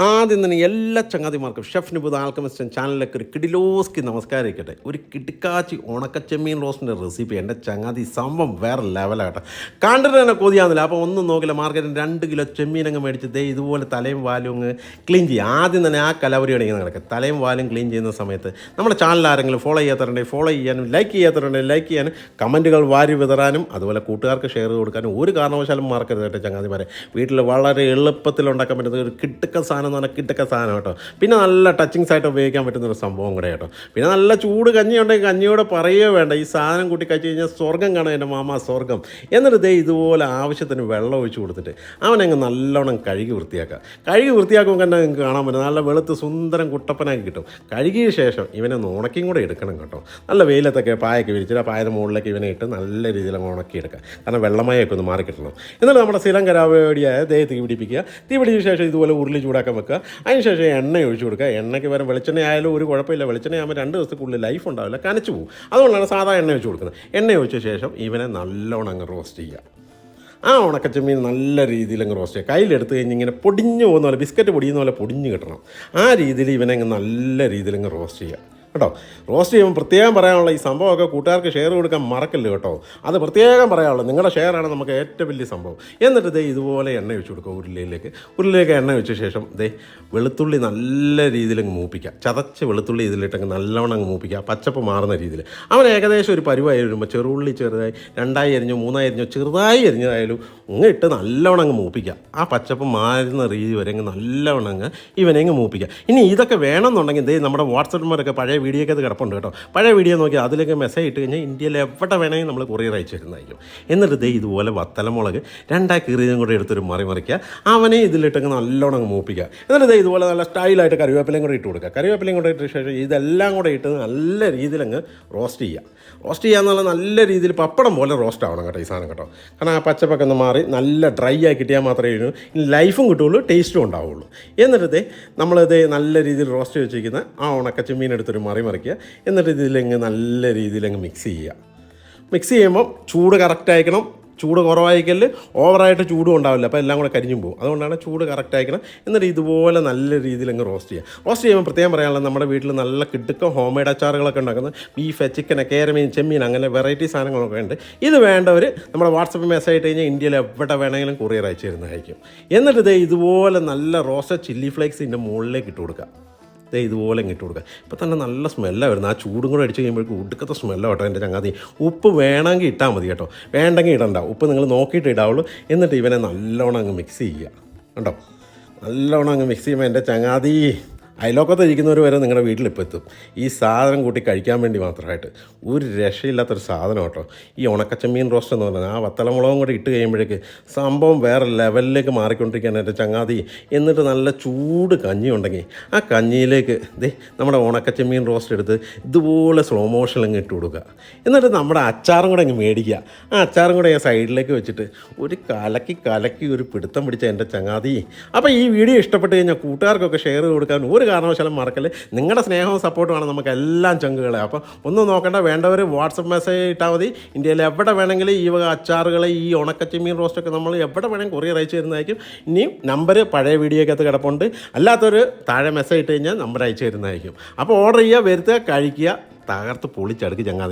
ആ ആദ്യം തന്നെ എല്ലാ ചങ്ങാതിമാർക്കും ഷെഫ് നിബുദ് ആൽക്കമിസ്റ്റൻ ചാനലിലേക്ക് ഒരു കിടിലോസ്കി നമസ്കാരം ഇരിക്കട്ടെ ഒരു കിടുക്കാച്ചി ഉണക്കച്ചെമ്മീൻ റോസ്റ്റിന്റെ റെസിപ്പി എന്റെ ചങ്ങാതി സംഭവം വേറെ ലെവലാകട്ടെ കണ്ടിട്ട് തന്നെ കൊതിയാകുന്നില്ല അപ്പോൾ ഒന്നും നോക്കില്ല മാർക്കറ്റിൽ രണ്ട് കിലോ ചെമ്മീൻ അങ്ങ് മേടിച്ച് ദേ ഇതുപോലെ തലയും വാലും അങ്ങ് ക്ലീൻ ചെയ്യുക ആദ്യം തന്നെ ആ കലവരി അടിക്കുന്ന കിടക്കുക തലയും വാലും ക്ലീൻ ചെയ്യുന്ന സമയത്ത് നമ്മുടെ ചാനൽ ആരെങ്കിലും ഫോളോ ചെയ്യാത്തവരുണ്ടെങ്കിൽ ഫോളോ ചെയ്യാനും ലൈക്ക് ചെയ്യാത്തവരുണ്ടെങ്കിൽ ലൈക്ക് ചെയ്യാനും കമന്റുകൾ വാരി വിതറാനും അതുപോലെ കൂട്ടുകാർക്ക് ഷെയർ കൊടുക്കാനും ഒരു കാരണവശാലും മറക്കരുത് കേട്ടോ ചങ്ങാതിമാരെ. വീട്ടിൽ വളരെ എളുപ്പത്തിൽ ഉണ്ടാക്കാൻ പറ്റുന്ന ഒരു കിട്ടുക്ക സാധനം എന്ന് പറഞ്ഞാൽ കിട്ടുക്ക സാധനം കേട്ടോ. പിന്നെ നല്ല ടച്ചിങ്സ് ആയിട്ട് ഉപയോഗിക്കാൻ പറ്റുന്ന ഒരു സംഭവം കൂടെ കേട്ടോ. പിന്നെ നല്ല ചൂട് കഞ്ഞി ഉണ്ടെങ്കിൽ കഞ്ഞിയോടെ പറയുകയോ വേണ്ട. ഈ സാധനം കൂട്ടി കഴിച്ച് കഴിഞ്ഞാൽ സ്വർഗം കാണും എന്റെ മാമ സ്വർഗം എന്നിട്ട് ദേ ഇതുപോലെ ആവശ്യത്തിന് വെള്ളം ഒഴിച്ച് കൊടുത്തിട്ട് അവനങ്ങ് നല്ലോണം കഴുകി വൃത്തിയാക്കുക. കഴുകി വൃത്തിയാക്കുമ്പോൾ തന്നെ നിങ്ങൾക്ക് കാണാൻ പറ്റും. നല്ല വെളുത്ത് സുന്ദരം കുട്ടപ്പനാക്കി കിട്ടും. കഴുകിയ ശേഷം ഇവനെ ഉണക്കിയും കൂടെ എടുക്കണം കേട്ടോ. നല്ല വെയിലത്തൊക്കെ പായൊക്കെ വിരിച്ചിട്ട് ആ പായയുടെ മുകളിലേക്ക് ഇവനെ ഇട്ട് നല്ല രീതിയിൽ ഉണക്കി എടുക്കുക. കാരണം വെള്ളമയൊക്കെ ഒന്ന് മാറി കിട്ടണം. എന്നിട്ട് നമ്മുടെ സ്ഥിരം കരാവടിയായ ദേ തീ പിടിപ്പിക്കുക തീ പിടിച്ച ശേഷം ഇതുപോലെ ഉരുളി ചൂടാക്കാൻ വെക്കുക. അതിന് ശേഷം എണ്ണ ഒഴിച്ചു കൊടുക്കുക. എണ്ണയ്ക്ക് പകരം വെളിച്ചെണ്ണ ആയാലും ഒരു കുഴപ്പമില്ല. വെളിച്ചെണ്ണ ആകുമ്പോൾ രണ്ട് ദിവസത്തിനുള്ളിൽ ലൈഫ് ഉണ്ടാവില്ല. കനച്ചു പോകും. അതുകൊണ്ടാണ് സാധാ എണ്ണ ഒഴിച്ച് കൊടുക്കുന്നത്. എണ്ണ ഒഴിച്ച ശേഷം ഇവനെ നല്ലോണം അങ്ങ് റോസ്റ്റ് ചെയ്യുക. ആ ഉണക്കച്ചമ്മീൻ നല്ല രീതിയിൽ അങ്ങ് റോസ്റ്റ് ചെയ്യുക. കയ്യിലെടുത്ത് കഴിഞ്ഞ് ഇങ്ങനെ പൊടിഞ്ഞു പോകുന്ന പോലെ ബിസ്ക്കറ്റ് പൊടിയുന്ന പോലെ പൊടിഞ്ഞ് കിട്ടണം. ആ രീതിയിൽ ഇവനെ അങ്ങ് നല്ല രീതിയിൽ അങ്ങ് റോസ്റ്റ് ചെയ്യുക. കേട്ടോ. റോസ്റ്റ് ചെയ്യുമ്പോൾ പ്രത്യേകം പറയാനുള്ള ഈ സംഭവമൊക്കെ കൂട്ടുകാർക്ക് ഷെയർ കൊടുക്കാൻ മറക്കല്ല കേട്ടോ. അത് പ്രത്യേകം പറയാനുള്ളത് നിങ്ങളുടെ ഷെയറാണ് നമുക്ക് ഏറ്റവും വലിയ സംഭവം. എന്നിട്ട് ദേ ഇതുപോലെ എണ്ണ വെച്ച് കൊടുക്കുക ഉരുളിയിലേക്ക്. ഉരുളിയിലേക്ക് എണ്ണ വെച്ച ശേഷം ദേ വെളുത്തുള്ളി നല്ല രീതിയിൽ അങ്ങ് മൂപ്പിക്കുക. ചതച്ച് വെളുത്തുള്ളി ഇതിലിട്ടങ്ങ് നല്ലവണ്ണം അങ്ങ് മൂപ്പിക്കുക. പച്ചപ്പ് മാറുന്ന രീതിയിൽ. അവൻ ഏകദേശം ഒരു പരുവായി വരുമ്പോൾ ചെറുള്ളി ചെറുതായി രണ്ടായി അരിഞ്ഞോ മൂന്നായി അരിഞ്ഞോ ചെറുതായി അരിഞ്ഞതായാലും അങ്ങ് ഇട്ട് നല്ലവണ്ണം അങ്ങ് മൂപ്പിക്കുക ആ പച്ചപ്പ് മാറുന്ന രീതി വരെ അങ്ങ് നല്ലവണ്ണം അങ്ങ് ഇവനെ അങ്ങ് മൂപ്പിക്കുക ഇനി ഇതൊക്കെ വേണമെന്നുണ്ടെങ്കിൽ ദേ നമ്മുടെ വാട്സപ്പന്മാരൊക്കെ പഴയ വീഡിയോ ഒക്കെ അത് കിടപ്പുണ്ട് കേട്ടോ. പഴയ വീഡിയോ നോക്കി അതിലേക്ക് മെസ്സേജ് ഇട്ട് കഴിഞ്ഞാൽ ഇന്ത്യയിൽ എവിടെ വേണമെങ്കിൽ നമ്മൾ കൊറിയർ അയച്ചു തരുന്നതായിരിക്കും. എന്നിട്ട് ദേ ഇതുപോലെ വത്തലമുളക് രണ്ടാ കീറിയതും കൂടെ എടുത്തൊരു മറി മറിക്കുക. അവനെ ഇതിലിട്ടങ്ങ് നല്ലവണ്ണം അങ്ങ് മൂപ്പിക്കുക. എന്നിട്ട് ദേ ഇതുപോലെ നല്ല സ്റ്റൈലായിട്ട് കറിവേപ്പിലയും കൂടെ ഇട്ട് കൊടുക്കുക. കറിവേപ്പിലയും കൂടെ ഇട്ട ശേഷം ഇതെല്ലാം കൂടെ ഇട്ട് നല്ല രീതിയിൽ അങ്ങ് റോസ്റ്റ് ചെയ്യുക. റോസ്റ്റ് ചെയ്യുക എന്നുള്ള നല്ല രീതിയിൽ പപ്പടം പോലെ റോസ്റ്റ് ആവണം കേട്ടോ ഈ സാധനം കേട്ടോ. കാരണം ആ പച്ചപ്പൊക്കെ ഒന്ന് മാറി നല്ല ഡ്രൈ ആയി കിട്ടിയാൽ മാത്രമേ ലൈഫും കിട്ടുള്ളൂ ടേസ്റ്റും ഉണ്ടാവുള്ളൂ എന്നിട്ട് നമ്മളിത് നല്ല രീതിയിൽ റോസ്റ്റ് വെച്ചിരിക്കുന്ന ആ ഉണക്ക ചെമ്മീൻ എടുത്തൊരു മറി മറിക്കുക. എന്നിട്ട് ഇതിലങ്ങ് നല്ല രീതിയിൽ അങ്ങ് മിക്സ് ചെയ്യുക. മിക്സ് ചെയ്യുമ്പോൾ ചൂട് കറക്റ്റ് അയക്കണം ചൂട് കുറവായിക്കൽ ഓവറായിട്ട് ചൂടും ഉണ്ടാവില്ല. അപ്പോൾ എല്ലാം കൂടെ കരിഞ്ഞു പോകും അതുകൊണ്ടാണ് ചൂട് കറക്റ്റ് അയക്കണം എന്നിട്ട് ഇതുപോലെ നല്ല രീതിയിൽ അങ്ങ് റോസ്റ്റ് ചെയ്യുക. റോസ്റ്റ് ചെയ്യുമ്പോൾ പ്രത്യേകം പറയാനുള്ളത് നമ്മുടെ വീട്ടിൽ നല്ല കിടുക്ക ഹോം മെയ്ഡ് അച്ചാറുകളൊക്കെ ഉണ്ടാക്കുന്നത്. ബീഫ് ചിക്കൻ കേരമീൻ ചെമ്മീൻ അങ്ങനെ വെറൈറ്റി സാധനങ്ങളൊക്കെ ഉണ്ട്. ഇത് വേണ്ടവർ നമ്മുടെ വാട്സപ്പ് മെസ്സേജ് ഇട്ട് കഴിഞ്ഞാൽ ഇന്ത്യയിൽ എവിടെ വേണമെങ്കിലും കൊറിയർ അയച്ചു തരുന്നതായിരിക്കും. എന്നിട്ട് ഇത് ഇതുപോലെ നല്ല റോസ്റ്റഡ് ചില്ലി ഫ്ലേക്സ് ഇതിന്റെ മുകളിലേക്ക് ഇട്ട് കൊടുക്കുക. ദേ ഇതുപോലെ ഇട്ട് കൊടുക്കുക. ഇപ്പോൾ തന്നെ നല്ല സ്മെല്ലാണ് വരുന്നത്. ആ ചൂടും കൂടെ അടിച്ച് കഴിയുമ്പോഴേക്കും ഉടുക്കത്തെ സ്മെല്ലാണ് കേട്ടോ എന്റെ ചങ്ങാതി. ഉപ്പ് വേണമെങ്കിൽ ഇട്ടാൽ മതി കേട്ടോ. വേണ്ടെങ്കിൽ ഇടണ്ട. ഉപ്പ് നിങ്ങൾ നോക്കിയിട്ട് ഇടാവുള്ളൂ. എന്നിട്ട് ഇവനെ നല്ലോണം അങ്ങ് മിക്സ് ചെയ്യുക. കണ്ടോ? നല്ലോണം അങ്ങ് മിക്സ് ചെയ്യുമ്പോൾ എന്റെ ചങ്ങാതി അയലോക്കത്ത് ഇരിക്കുന്നവർ വരെ നിങ്ങളുടെ വീട്ടിലിപ്പോൾ എത്തും ഈ സാധനം കൂട്ടി കഴിക്കാൻ വേണ്ടി മാത്രമായിട്ട് ഒരു രക്ഷയില്ലാത്തൊരു സാധനം കേട്ടോ. ഈ ഉണക്കച്ചമ്മീൻ റോസ്റ്റ് എന്ന് പറഞ്ഞാൽ ആ വത്തലമുളകും കൂടി ഇട്ട് കഴിയുമ്പോഴേക്ക് സംഭവം വേറെ ലെവലിലേക്ക് മാറിക്കൊണ്ടിരിക്കുകയാണ് എന്റെ ചങ്ങാതി. എന്നിട്ട് നല്ല ചൂട് കഞ്ഞി ഉണ്ടെങ്കിൽ ആ കഞ്ഞിയിലേക്ക് ദേ നമ്മുടെ ഉണക്കച്ചമ്മീൻ റോസ്റ്റ് എടുത്ത് ഇതുപോലെ സ്ലോ മോഷൻ അങ്ങ് ഇട്ട് കൊടുക്കുക. എന്നിട്ട് നമ്മുടെ അച്ചാറും കൂടെ അങ്ങ് മേടിക്കുക. ആ അച്ചാറും കൂടെ ഞാൻ സൈഡിലേക്ക് വെച്ചിട്ട് ഒരു കലക്കി കലക്കി ഒരു പിടുത്തം പിടിച്ച എന്റെ ചങ്ങാതി. അപ്പോൾ ഈ വീഡിയോ ഇഷ്ടപ്പെട്ട് കഴിഞ്ഞാൽ കൂട്ടുകാർക്കൊക്കെ ഷെയർ കൊടുക്കാൻ ഒരു കാരണവശാലും മറക്കൽ നിങ്ങളുടെ സ്നേഹവും സപ്പോർട്ടുമാണ് നമുക്ക് എല്ലാം ചങ്കുകളെ. അപ്പോൾ ഒന്നും നോക്കേണ്ട വേണ്ടവർ വാട്സപ്പ് മെസ്സേജ് ഇട്ടാൽ മതി. ഇന്ത്യയിൽ എവിടെ വേണമെങ്കിലും ഈ വക അച്ചാറുകൾ ഈ ഉണക്കച്ചിമീൻ റോസ്റ്റൊക്കെ നമ്മൾ എവിടെ വേണമെങ്കിൽ കൊറിയർ അയച്ചു തരുന്നതായിരിക്കും. ഇനിയും നമ്പർ പഴയ വീഡിയോക്കകത്ത് കിടപ്പുണ്ട്. അല്ലാത്തൊരു താഴെ മെസ്സേജ് ഇട്ട് കഴിഞ്ഞാൽ നമ്പർ അയച്ചു തരുന്നതായിരിക്കും. അപ്പോൾ ഓർഡർ ചെയ്യുക വരുത്തുക കഴിക്കുക തകർത്ത് പൊളിച്ചടുക്ക് ചങ്ങാതി.